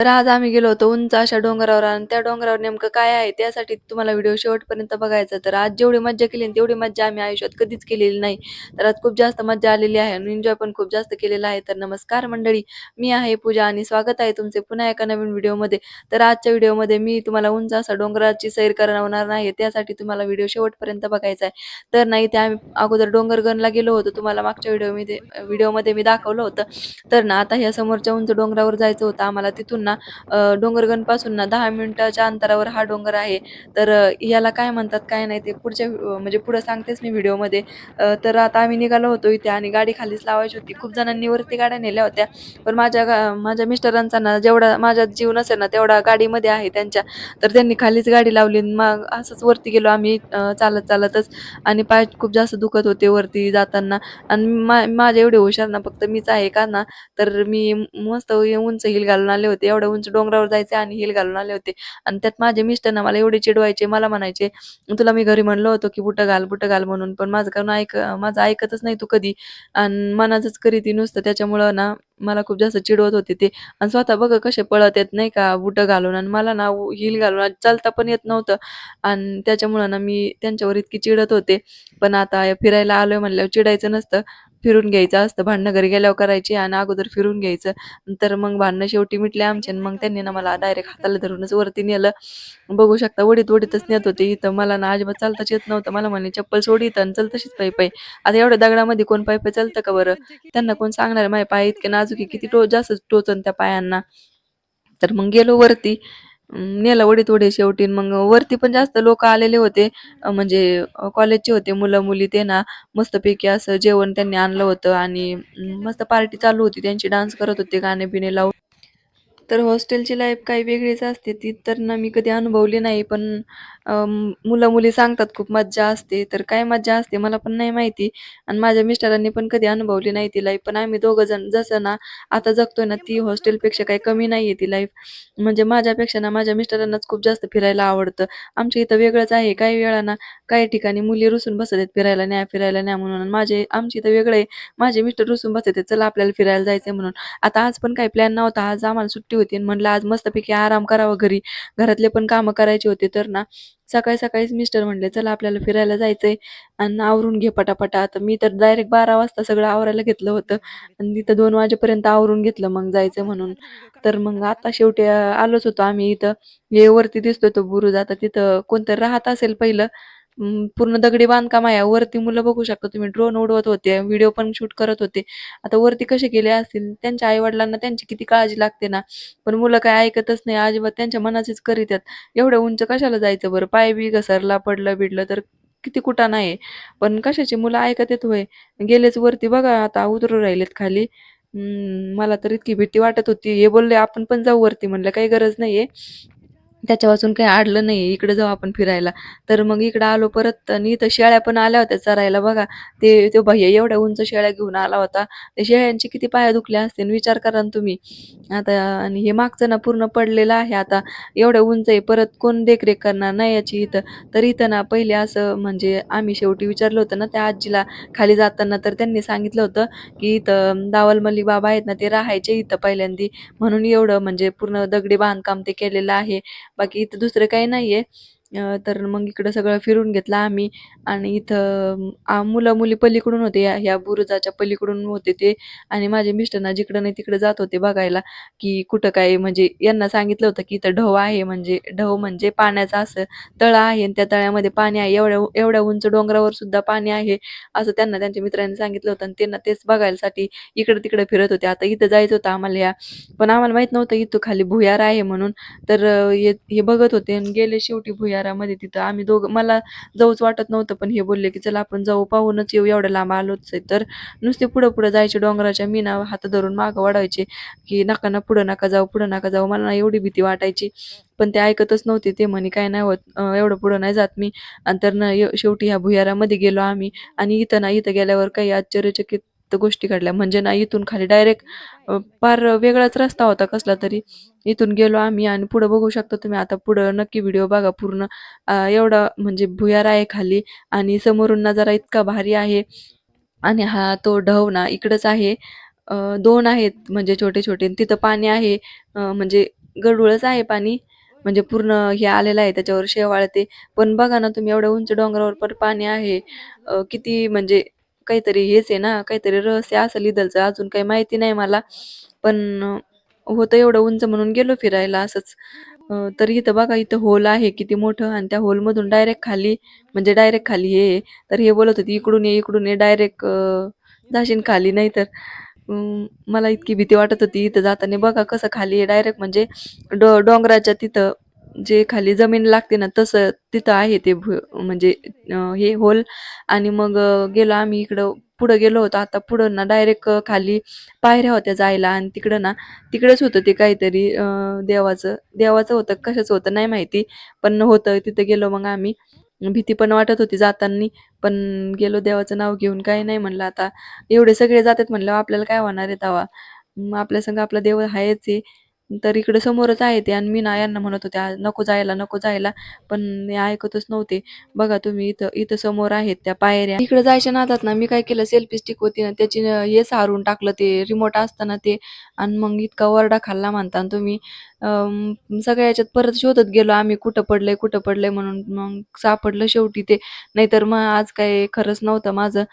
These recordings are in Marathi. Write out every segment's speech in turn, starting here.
तर आज आम्ही गेलो होतो उंच अशा डोंगरावर आणि त्या डोंगरावर नेमकं काय आहे त्यासाठी तुम्हाला व्हिडिओ शेवटपर्यंत बघायचा तर आज जेवढी मज्जा केली तेवढी मज्जा आम्ही आयुष्यात कधीच केलेली नाही. तर आज खूप जास्त मज्जा आलेली आहे आणि एन्जॉय पण खूप जास्त केलेला आहे. तर नमस्कार मंडळी मी आहे पूजा आणि स्वागत आहे तुमचे पुन्हा एका नवीन व्हिडिओमध्ये. तर आजच्या व्हिडिओमध्ये मी तुम्हाला उंच असा डोंगराची सैर करणार नाही त्यासाठी तुम्हाला व्हिडिओ शेवटपर्यंत बघायचा आहे. तर नाही ते आम्ही अगोदर डोंगरगणला गेलो होतो तुम्हाला मागच्या व्हिडिओमध्ये व्हिडिओमध्ये मी दाखवलं होतं. तर ना आता ह्या समोरच्या उंच डोंगरावर जायचं होतं आम्हाला तिथून ना डोंगरगणपासून ना दहा मिनिटाच्या अंतरावर हा डोंगर आहे. तर याला काय म्हणतात काय नाही ते पुढच्या म्हणजे पुढं सांगतेच मी व्हिडिओमध्ये. तर आता आम्ही निघालो होतो इथे आणि गाडी खालीच लावायची होती. खूप जणांनी वरती गाड्या नेल्या होत्या. पण माझ्या गा- माझ्या मिस्टरांचा ना जेवढा माझ्या जीव नसेल ना तेवढा गाडीमध्ये आहे त्यांच्या. तर त्यांनी खालीच गाडी लावली आणि मग असंच वरती गेलो आम्ही चालत चालतच. आणि पाय खूप जास्त दुखत होते वरती जाताना. आणि मा माझे एवढे हुशार ना फक्त मीच आहे का ना? तर मी मस्त उंच हिल घालून आले होते. एवढ्या उंच डोंगरावर जायचे आणि हिल घालून आले होते. आणि त्यात माझे मिस्टर ना मला एवढे चिडवायचे मला म्हणायचे तुला मी घरी म्हणलो होतो की बुटं घाल बुटं घाल म्हणून पण माझं कारण ऐक माझं ऐकतच नाही तू कधी. आणि मनाचंच करी ती नुसतं. त्याच्यामुळं ना मला खूप जास्त चिडवत होते ते. आणि स्वतः बघ कसे पळत येत नाही का बुटं घालून. आणि मला ना हिल घालून आणि चालता पण येत नव्हतं. आणि त्याच्यामुळं ना मी त्यांच्यावर इतकी चिडत होते. पण आता फिरायला आलोय म्हणल्यावर चिडायचं नसतं. फिरून घ्यायचं असतं. भांडणं घरी गेल्यावर करायची आणि अगोदर फिरून घ्यायचं. तर मग भांडणं शेवटी मिटले आमचे आणि मग त्यांनी ना मला डायरेक्ट हाताला धरूनच वरती नेलं. बघू शकता वडीत वडीतच नेत होते. इथं मला ना अजिबात चालताच येत नव्हतं. मला म्हणे चप्पल सोडी इथं आणि चल तशीच पायी पायी आता एवढ्या दगडामध्ये कोण पायी पायी चालतं का बरं? त्यांना कोण सांगणार? माझ्या पाय इतके नाजूक आहे किती टो जास्त टोचन त्या पायांना. तर मग गेलो वरती. अं, नेलं वडीत वडी शेवटी. मग वरती पण जास्त लोक आलेले होते. म्हणजे कॉलेजचे होते मुलं मुली ते ना. मस्तपैकी असं जेवण त्यांनी आणलं होतं. आणि मस्त पार्टी चालू होती. त्यांची डान्स करत होते गाणे बिणे लावून. तर हॉस्टेलची लाईफ काही वेगळीच असते. ती तर ना मी कधी अनुभवली नाही. पण मुलं मुली सांगतात खूप मज्जा असते. तर काय मज्जा असते मला पण नाही माहिती. आणि माझ्या मिस्टरांनी पण कधी अनुभवली नाही ती लाईफ पण आम्ही दोघं जण जसं ना आता जगतोय ना ती हॉस्टेलपेक्षा काही कमी नाहीये ती लाईफ म्हणजे माझ्यापेक्षा ना माझ्या मिस्टरांनाच खूप जास्त फिरायला आवडतं. आमच्या इथं वेगळंच आहे. काही वेळा ना काही ठिकाणी मुली रुसून बसत आहेत फिरायला न्या फिरायला न्या म्हणून. आणि माझे आमच्या इथं वेगळं आहे. माझे मिस्टर रुसून बसत आहेत चला आपल्याला फिरायला जायचंय म्हणून. आता आज पण काही प्लॅन नव्हता. आज आम्हाला सुट्टी होती. आणि म्हणलं आज मस्तपैकी आराम करावं घरी. घरातले पण कामं करायचे होते. तर ना सकाळी सकाळीच मिस्टर म्हणले चला आपल्याला फिरायला जायचंय. आणि आवरून घे पटापटा. आता मी तर डायरेक्ट बारा वाजता सगळं आवरायला घेतलं होतं. आणि तिथं दोन वाजेपर्यंत आवरून घेतलं मग जायचं म्हणून. तर मग आता शेवटी आलोच होतो आम्ही इथं. हे वरती दिसतोय तो बुरुज. आता तिथं कोणतरी राहत असेल पहिलं. पूर्ण दगडी बांधकाम आहे. वरती मुलं बघू शकता तुम्ही. ड्रोन उडवत होते. व्हिडिओ पण शूट करत होते. आता वरती कसे गेले असतील? त्यांच्या आई वडिलांना त्यांची किती काळजी लागते ना? पण मुलं काय ऐकतच नाही. अजिबात त्यांच्या मनाचेच करीत एवढं उंच कशाला जायचं बरं? पाय बी घसरला पडलं बिडलं तर किती कुठा नाही पण कशाची मुलं ऐकत येत होय? गेलेच वरती बघा. आता उतरू राहिलेत खाली. हम्म, मला तर इतकी भीती वाटत होती. हे बोलले आपण पण जाऊ वरती म्हणलं. काही गरज नाहीये. त्याच्यापासून काही अडलं नाही इकडे जाऊ आपण फिरायला. तर मग इकडे आलो परत आणि इथं शेळ्या पण आल्या होत्या चरायला. बघा ते तो भैया एवढ्या उंच शेळ्या घेऊन आला होता. त्या शेळ्यांची किती पाया दुखल्या असतील विचार करा ना तुम्ही. आता आणि हे मागचं ना पूर्ण पडलेलं आहे आता. एवढं उंच आहे परत कोण देखरेख करणार नाही याची इथं? तर इथं ना पहिले असं म्हणजे आम्ही शेवटी विचारलं होतं ना त्या आजीला खाली जाताना. तर त्यांनी सांगितलं होतं की इथं दावलमल्ली बाबा आहेत ना ते राहायचे इथं पहिल्यांदी. म्हणून एवढं म्हणजे पूर्ण दगडी बांधकाम ते केलेलं आहे. बाकी इथं दुसरं काही नाहीये. तर मग इकडं सगळं फिरून घेतलं आम्ही. आणि इथं मुलं मुली पलीकडून होते. या ह्या बुरुजाच्या पलीकडून होते ते. आणि माझे मिस्टरना जिकडं नाही तिकडं जात होते बघायला की कुठं काय म्हणजे यांना सांगितलं होतं की इथं ढव आहे म्हणजे ढव म्हणजे पाण्याचं असं तळ आहे. आणि त्या तळ्यामध्ये पाणी आहे. एवढ्या एवढ्या उंच डोंगरावर सुद्धा पाणी आहे असं त्यांना त्यांच्या मित्रांनी सांगितलं होतं. आणि त्यांना तेच बघायसाठी इकडं तिकडं फिरत होते. आता इथं जायचं होतं आम्हाला या. पण आम्हाला माहीत नव्हतं इथं खाली भुयार आहे म्हणून. तर हे बघत होते. आणि गेले शेवटी भुयारामध्ये तिथं आम्ही दोघं मला जाऊच वाटत नव्हतं पण हे बोलले की चला आपण जाऊ पाहूनच येऊ एवढं लांब आलोच आहे. तर नुसते पुढं पुढं जायचे डोंगराच्या मी ना हात धरून मागं वाढवायचे की नका ना पुढं नका जाऊ पुढं नका जाऊ मला एवढी भीती वाटायची. पण ते ऐकतच नव्हते ते म्हणे काय नाही होत एवढं पुढं नाही जात मी. आणि तर ना शेवटी ह्या भुयारामध्ये गेलो आम्ही. आणि इथं ना इथं गेल्यावर काही आश्चर्यचकित गोष्टी घडल्या. म्हणजे ना इथून खाली डायरेक्ट फार वेगळाच रस्ता होता कसला तरी. इथून गेलो आम्ही आणि पुढं बघू शकता तुम्ही. आता पुढं नक्की व्हिडिओ बघा पूर्ण. एवढा म्हणजे भुयार आहे खाली आणि समोरून नजारा इतका भारी आहे. आणि हा तो ढव ना इकडंच आहे. दोन आहेत म्हणजे छोटे छोटे. तिथं पाणी आहे. म्हणजे गडूळच आहे पाणी. म्हणजे पूर्ण हे आलेलं आहे त्याच्यावर शेवाळ ते. पण बघा ना तुम्ही एवढ्या उंच डोंगरावर पण पाणी आहे. किती म्हणजे काहीतरी हेच आहे ना काहीतरी रहस्य असेल इथलचं अजून काही माहिती नाही मला. पण होतं एवढं उंच म्हणून गेलो फिरायला असंच. तर इथं बघा इथं होल आहे किती मोठं आणि त्या होलमधून डायरेक्ट खाली म्हणजे डायरेक्ट खाली हे तर हे बोलत होते इकडून ये इकडून ये. डायरेक्ट जाशीन खाली नाही तर मला इतकी भीती वाटत होती. इथं जाताना बघा कसं खाली आहे. डायरेक्ट म्हणजे डो डोंगराच्या तिथं जे खाली जमीन लागते ना तसं तिथं आहे ते भु- म्हणजे अं, हे होल. आणि मग गेलो आम्ही इकडं पुढं गेलो होतो. आता पुढं ना डायरेक्ट खाली पायऱ्या होत्या जायला. आणि तिकडं ना तिकडेच होतं ते काहीतरी देवाचं. देवाचं होतं कशाचं होतं नाही माहिती. पण होतं तिथं गेलो मग आम्ही. भीती पण वाटत होती जाताना. पण गेलो देवाचं नाव घेऊन काही नाही म्हणलं. आता एवढे सगळे जातात म्हणल्यावर आपल्याला काय होणार आहे तेव्हा? मग आपल्या संग आपला देव आहेच आहे. तर इकडे समोरच आहे ते आणि मी ना यांना म्हणत होते नको जायला नको जायला. पण हे ऐकतच नव्हते. बघा तुम्ही इथं इथं समोर आहेत त्या पायऱ्या. इकडे जायच्या नादात ना मी काय केलं सेल्फी स्टिक होती ना त्याची हे सारून टाकलं ते रिमोट असताना ते आणि मग इतका वरडा खाल्ला म्हणता तुम्ही. सगळ्या याच्यात परत शोधत गेलो आम्ही कुठं पडलंय कुठं पडलंय म्हणून मग सापडलं शेवटी ते. नाहीतर मग आज काय खरंच नव्हतं माझं.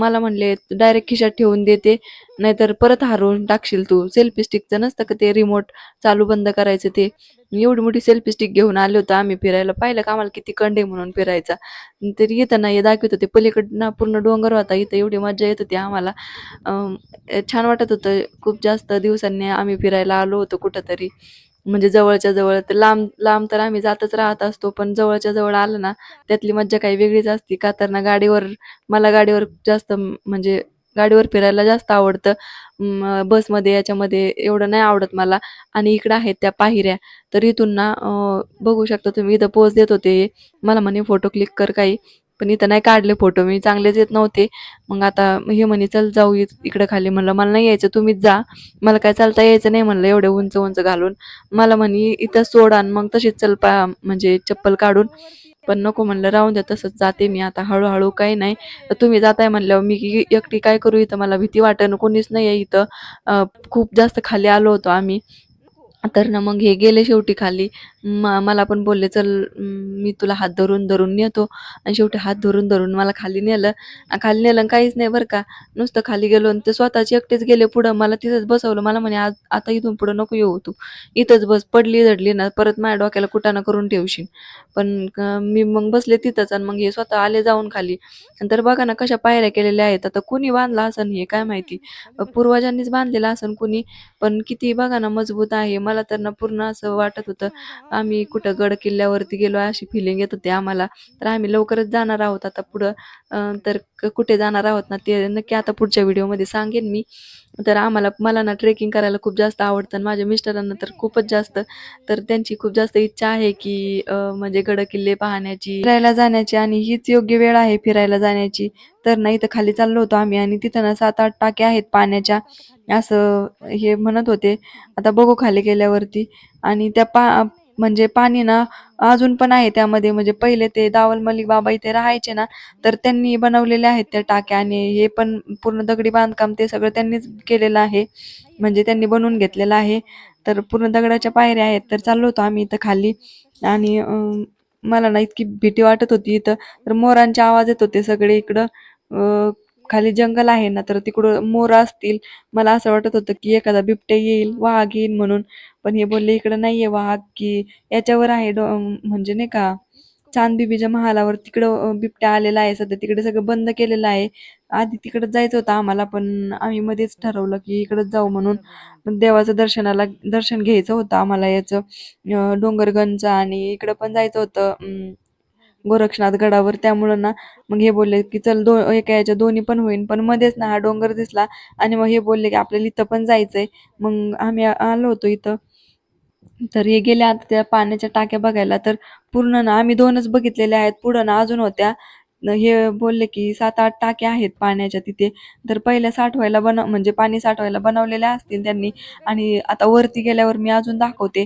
मला म्हणले डायरेक्ट खिशात ठेवून देते नाहीतर परत हरवून टाकशील तू. सेल्फी स्टिकचं नसतं का ते रिमोट चालू बंद करायचं ते. एवढी मोठी सेल्फी स्टिक घेऊन आलो होतो आम्ही फिरायला. पाहिलं का आम्हाला किती कंडे म्हणून फिरायचा. तरी येताना हे दाखवत होते. पलीकडनं पूर्ण डोंगर होता. इथं एवढी मजा येत होती आम्हाला. छान वाटत होतं. खूप जास्त दिवसांनी आम्ही फिरायला आलो होतो कुठंतरी. म्हणजे जवळच्या जवळ तर लांब लांब तर आम्ही जातच राहत असतो पण जवळच्या जवळ आलं ना त्यातली मज्जा काही वेगळीच असती. का तर ना गाडीवर मला गाडीवर जास्त म्हणजे गाडीवर फिरायला जास्त आवडतं. बसमध्ये याच्यामध्ये एवढं नाही आवडत मला. आणि इकडं आहेत त्या पायऱ्या. तर इथून ना बघू शकता तुम्ही इथं पोच देत होते. मला म्हणे फोटो क्लिक कर काही. पण इथं नाही काढले फोटो. मी चांगलेच येत नव्हते. मग आता हे म्हणे चल जाऊ इकडे इकडं खाली म्हणलं मला नाही यायचं तुम्हीच जा. मला काय चालता यायचं नाही म्हणलं एवढे उंच उंच घालून. मला म्हणे इथं सोड आणि मग तशीच चल पा म्हणजे चप्पल काढून. पण नको म्हणलं राहून द्या तसंच जाते मी आता हळूहळू काही नाही. तर तुम्ही जाताय म्हणल्यावर मी एकटी काय करू इथं? मला भीती वाटन कोणीच नाही आहे इथं खूप जास्त खाली आलो होतो आम्ही. तर ना मग हे गेले शेवटी खाली. म- मला पण बोलले चल मी तुला हात धरून धरून नेतो. आणि शेवटी हात धरून धरून मला खाली नेलं. खाली नेलं आणि काहीच नाही बरं का. नुसतं खाली गेलो आणि ते स्वतःचे एकटेच गेले पुढं. मला तिथंच बसवलं. मला म्हणे आज आता इथून पुढं नको येऊ तू. इथंच बस. पडली झडली ना. परत माझ्या डोक्याला कुटाणा करून ठेवशील. पण क- मी मग बसले तिथंच आणि मग हे स्वतः आले जाऊन खाली. नंतर बघा ना कशा पायऱ्या केलेल्या आहेत. आता कुणी बांधला असेल हे काय माहिती? पूर्वजांनीच बांधलेलं असन कुणी? पण किती बघा ना मजबूत आहे. मला तर ना पूर्ण असं वाटत होतं. आम्ही कुठं गड किल्ल्यावरती गेलो अशी फिलिंग येत होती आम्हाला. तर आम्ही लवकरच जाणार आहोत आता पुढं. तर कुठे जाणार आहोत ना ते नक्की आता पुढच्या व्हिडिओमध्ये सांगेन मी. तर आम्हाला मला ना ट्रेकिंग करायला खूप जास्त आवडतं आणि माझ्या मिस्टरांना तर खूपच जास्त. तर त्यांची खूप जास्त इच्छा आहे की म्हणजे गड किल्ले पाहण्याची फिरायला जाण्याची आणि हीच योग्य वेळ आहे फिरायला जाण्याची. तर ना इथं खाली चाललो होतो आम्ही आणि तिथं ना सात आठ टाक्या आहेत पाण्याच्या. असं हे म्हणत होते. आता बघू खाली गेल्यावरती. आणि त्या पा म्हणजे पाणी ना अजून पण आहे त्यामध्ये. म्हणजे पहिले ते दावल मलिक बाबा इथे राहायचे ना तर त्यांनी बनवलेले आहेत त्या टाक्या आणि हे पण पूर्ण दगडी बांधकाम ते सगळं त्यांनीच केलेलं आहे. म्हणजे त्यांनी बनवून घेतलेलं आहे. तर पूर्ण दगडाच्या पायऱ्या आहेत तर चाललो होतो आम्ही इथं खाली. आणि मला ना इतकी भीती वाटत होती इथं. तर मोरांचे आवाज येत होते सगळे इकडं. खाली जंगल आहे ना तर तिकडं मोर असतील. मला असं वाटत होतं की एखादा बिबट्या येईल वाघ येईल म्हणून. पण हे बोलले इकडं नाहीये वाघ की याच्यावर आहे डो म्हणजे नाही का चांदबिबीच्या महालावर तिकडं बिबट्या आलेला आहे. सध्या तिकडे सगळं बंद केलेलं आहे. आधी तिकडे जायचं होतं आम्हाला पण आम्ही मध्येच ठरवलं की इकडंच जाऊ म्हणून. देवाचं दर्शनाला दर्शन घ्यायचं होतं आम्हाला याचं. डोंगरगंजचं आणि इकडं पण जायचं होतं. गोरक्षनाथ गडावर. त्यामुळं ना मग हे बोलले की चल दो एका याच्या दोन्ही पण होईल पण मध्येच ना हा डोंगर दिसला आणि मग हे बोलले की आपल्याला इथं पण जायचंय. मग आम्ही आलो होतो इथं. तर हे गेले आता त्या पाण्याच्या टाक्या बघायला. तर पूर्ण ना आम्ही दोनच बघितलेल्या आहेत. पुढं ना अजून होत्या. हे बोलले की सात आठ टाक्या आहेत पाण्याच्या तिथे. तर पहिल्या साठवायला बनव म्हणजे पाणी साठवायला बनवलेल्या असतील त्यांनी. आणि आता वरती गेल्यावर मी अजून दाखवते.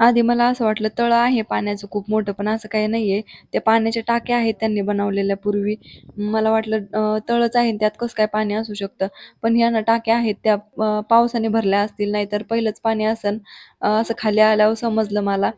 आधी मला असं वाटलं तळं आहे पाण्याचं खूप मोठं, पण असं काही नाहीये. त्या पाण्याच्या टाक्या आहेत त्यांनी बनवलेल्या पूर्वी. मला वाटलं अ, तळंच आहे आणि त्यात कसं काय पाणी असू शकतं. पण ह्या ना टाक्या आहेत त्या अ, पावसाने भरल्या असतील, नाहीतर पहिलंच पाणी असन. अ, असं खाली आल्यावर समजलं मला.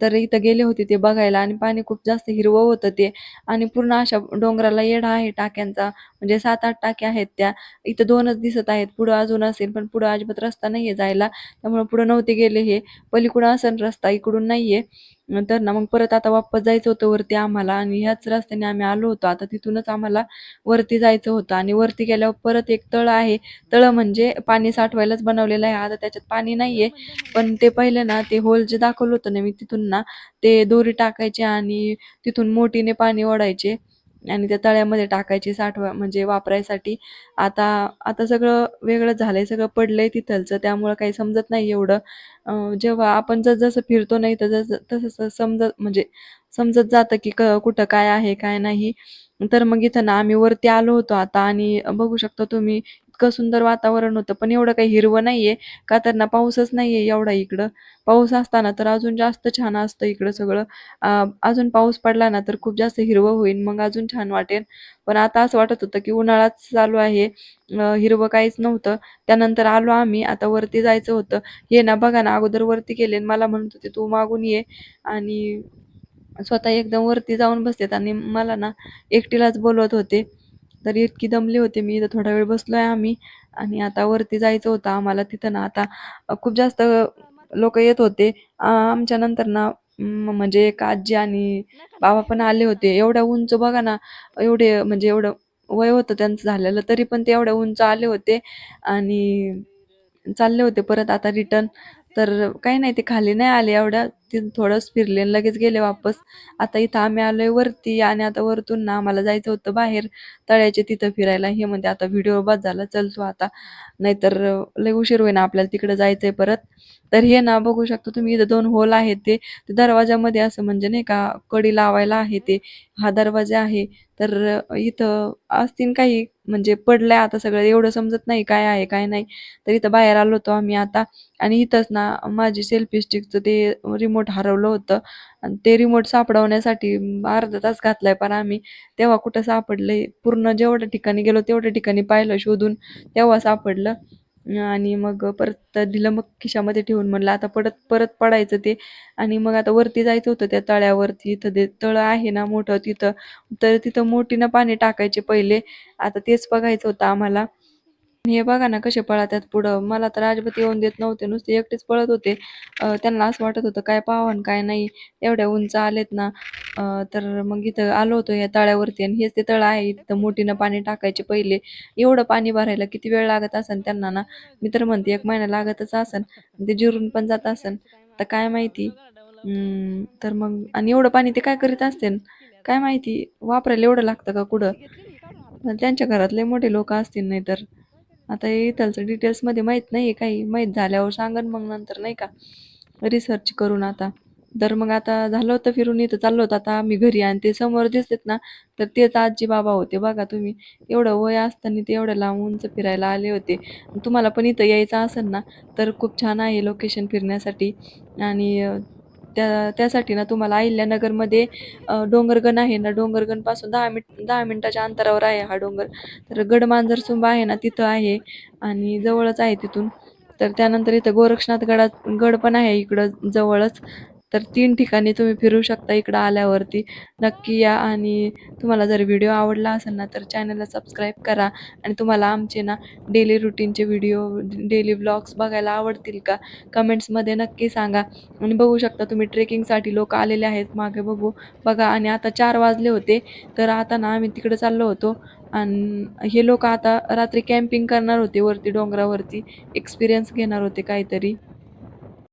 तर इथं गेले होते ते बघायला आणि पाणी खूप जास्त हिरवं होतं ते आणि पूर्ण अशा डोंगराला येढा आहे टाक्यांचा. म्हणजे 7-8 टाक्या आहेत त्या. इथं दोनच दिसत आहेत. पुढं अजून असेल, पण पुढं अजिबात रस्ता नाहीये जायला. त्यामुळे पुढं नव्हते गेले हे. पलीकडं असेल रस्ता, इकडून नाहीये. तर ना मग परत आता वापस जायचं होतं वरती आम्हाला आणि ह्याच रस्त्याने आम्ही आलो होतो. आता तिथूनच आम्हाला वरती जायचं होतं आणि वरती गेल्यावर परत एक तळ आहे. तळ म्हणजे पाणी साठवायलाच बनवलेलं आहे. आता त्याच्यात पाणी नाहीये. पण ते पहिले ना ते होल जे दाखवलं होतं ना मी तिथून ना ते दोरी टाकायचे आणि तिथून मोठीने पाणी ओढायचे आणि त्या तळ्यामध्ये टाकायची साठवा म्हणजे वापरायसाठी. आता आता सगळं वेगळं झालंय. सगळं पडलंय तिथलचं त्यामुळं काही समजत नाही एवढं. जेव्हा आपण जसं-जसं फिरतो नाही तर तसं समजत म्हणजे समजत जातं की क कुठं काय आहे, काय नाही. तर मग इथं ना आम्ही वरती आलो होतो आता आणि बघू शकता तुम्ही इतकं सुंदर वातावरण होतं. पण एवढं काही हिरवं नाहीये, का तर ना पाऊसच नाहीये एवढा इकडं. पाऊस असताना तर अजून जास्त छान असतं इकडं सगळं. अजून पाऊस पडला ना तर खूप जास्त हिरवं होईल, मग अजून छान वाटेल. पण आता असं वाटत होतं की उन्हाळाच चालू आहे. हिरवं काहीच नव्हतं. त्यानंतर आलो आम्ही. आता वरती जायचं होतं. हे ना बघा ना अगोदर वरती गेले मला म्हणत होते, "तू मागून ये" आणि स्वतः एकदम वरती जाऊन बसलेत आणि मला ना एकटीलाच बोलवत होते. तर इतकी दमले होते मी. इथं थोडा वेळ बसलो आहे आम्ही आणि आता वरती जायचं होतं आम्हाला. तिथं ना आता खूप जास्त लोक येत होते. आमच्या नंतर ना म्हणजे एक आजी आणि बाबा पण आले होते. एवढ्या उंच बघा ना, एवढे म्हणजे एवढं वय होतं त्यांचं झालेलं, तरी पण ते एवढ्या उंच आले होते आणि चालले होते परत आता रिटर्न. तर काही नाही ते खाली नाही आले एवढ्या. तिथं थोडंच फिरले आणि लगेच गेले वापस. आता इथं आम्ही आलोय वरती आणि आता वरतून ना आम्हाला जायचं होतं बाहेर तळ्याचे तिथं फिरायला. हे म्हणते, "आता व्हिडिओ बस झाला, चल तू आता, नाहीतर लय उशीर होईल आपल्याला तिकडं जायचंय परत." तर हे ना बघू शकतो तुम्ही इथं दोन होल आहेत ते दरवाजामध्ये असं म्हणजे नाही का कडी लावायला आहे ते. हा दरवाजा आहे. तर इथं असतील काही म्हणजे पडलंय आता सगळं एवढं समजत नाही काय आहे, काय नाही. तर इथं बाहेर आलो होतो आम्ही आता आणि इथंच ना माझी सेल्फी स्टिकचं ते रिमोट हरवलं होतं आणि ते रिमोट सापडवण्यासाठी अर्धा तास घातलाय पण आम्ही. तेव्हा कुठं सापडलंय. पूर्ण जेवढ्या ठिकाणी गेलो तेवढ्या ठिकाणी पाहिलं शोधून, तेव्हा सापडलं. आणि मग परत दिलं मग खिशामध्ये ठेवून म्हणलं आता परत परत पडायचं ते आणि मग आता वरती जायचं होतं त्या तळ्यावरती. इथं ते तळ आहे ना मोठं तिथं. तर तिथं मोठीनं पाणी टाकायचे पहिले. आता तेच बघायचं होतं आम्हाला. हे बघा ना कसे पळतात पुढं. मला तर अजिबात येऊन देत नव्हते. नुसते एकटेच पळत होते. त्यांना असं वाटत होतं काय पाहावं काय नाही. एवढ्या उंच आलेत ना. तर मग इथं आलो होतो या तळ्यावरती आणि हेच ते तळ आहे. इथं मोठीनं पाणी टाकायचे पहिले. एवढं पाणी भरायला किती वेळ लागत असेल त्यांना ना. मी तर म्हणते एक महिना लागतच असेल. ते जिरून पण जात असेल. तर काय माहिती. तर मग आणि एवढं पाणी ते काय करीत असते काय माहिती. वापरायला एवढं लागतं का कुठं? त्यांच्या घरात लय मोठे लोक असतील नाही तर आता हे इथलचं डिटेल्समध्ये माहीत नाही आहे काही. माहीत झाल्यावर सांगन मग नंतर नाही का. रिसर्च करून आता. तर मग आता झालं होतं फिरून इथं चाललो होतं आता आम्ही घरी आणि ते समोर दिसतात ना, तर तेच आजी-बाबा होते बघा तुम्ही. एवढं वय असताना ते एवढं लांब उंच फिरायला आले होते. तुम्हाला पण इथं यायचं असेल ना, तर खूप छान आहे लोकेशन फिरण्यासाठी आणि त्या त्यासाठी ना तुम्हाला अहिल्यानगरमध्ये डोंगरगण आहे ना, डोंगरगणपासून दहा मिनिट दहा मिनटाच्या अंतरावर आहे हा डोंगर. तर गडमांजरसुंबा आहे ना, तिथं आहे आणि जवळच आहे तिथून. तर त्यानंतर इथं गोरक्षनाथ गडा गड पण आहे इकडं जवळच. तर तीन ठिकाणी तुम्ही फिरू शकता इकडं आल्यावरती. नक्की या आणि तुम्हाला जर व्हिडिओ आवडला असेल ना, तर चॅनलला सबस्क्राईब करा आणि तुम्हाला आमचे ना डेली रुटीनचे व्हिडिओ, डेली व्लॉग्स बघायला आवडतील का? कमेंट्समध्ये नक्की सांगा आणि बघू शकता तुम्ही ट्रेकिंगसाठी लोक आलेले आहेत मागे बघू बघा आणि आता चार वाजले होते. तर आता ना आम्ही तिकडे चाललो होतो आणि हे लोक आता रात्री कॅम्पिंग करणार होते वरती डोंगरावरती. एक्सपिरियन्स घेणार होते काहीतरी.